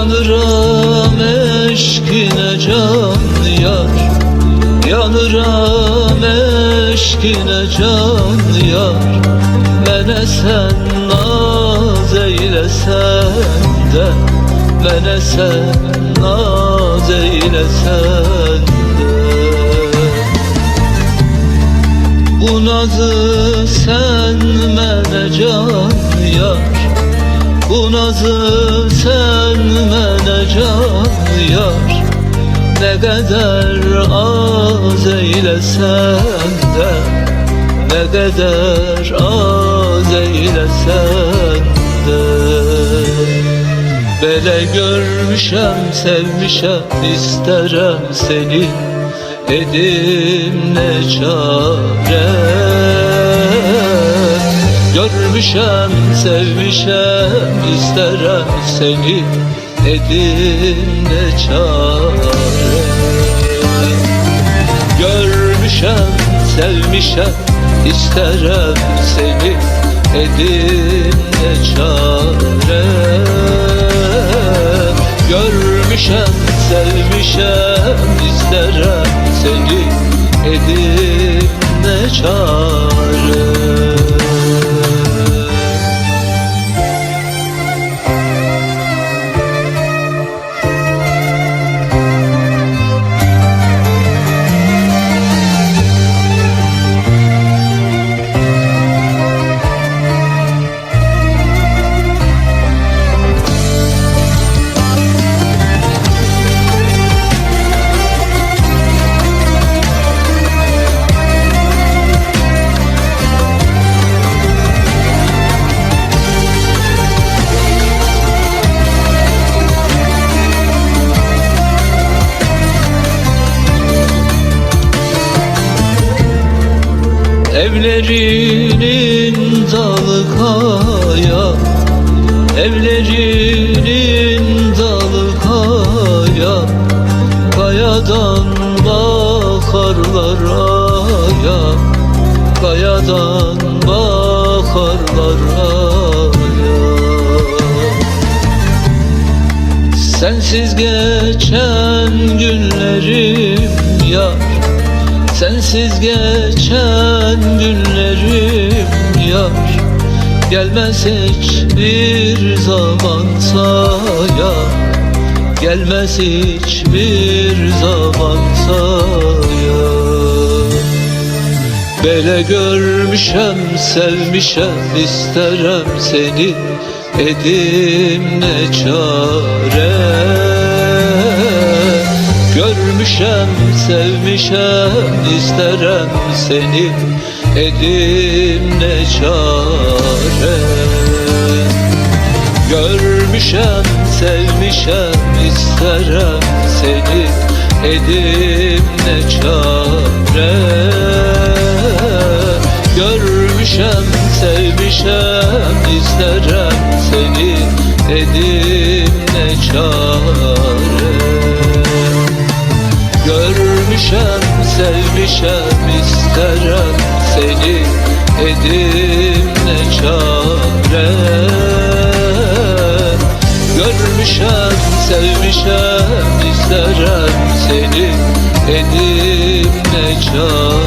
Yanıram eşkine can yar. Yanıram eşkine can yar. Mene sen naz eylesen de Mene sen naz eylesen de Bu nazı sen mene can yar. Bu nazı sen mene can yar Ne kadar az eylesen de Ne kadar az eylesen de. Bele görmüşem sevmişem isterem seni. Edim ne çare Görmüşem sevmişem isterem seni Edim ne çare. Görmüşem sevmişem isterem seni Edim ne çare. Görmüşem sevmişem isterem seni Edim ne çare Evlerinin dalı kaya. Evlerinin dalı kaya. Kayadan bakarlar aya. Kayadan bakarlar aya. Sensiz geçen günlerim yar Sensiz geçen günlerim yar. Gelmez hiçbir zaman saya Gelmez hiçbir zaman saya Bele görmüşem sevmişem isterem seni. Edim ne çare Görmüşem sevmişem isterem seni. Edim ne çare? Görmüşem sevmişem isterem seni. Edim ne çare? Görmüşem sevmişem isterem seni. Edim ne çare sevmişem isterem seni Edim ne çare? Görmüşem sevmişem isterem seni Edim ne çare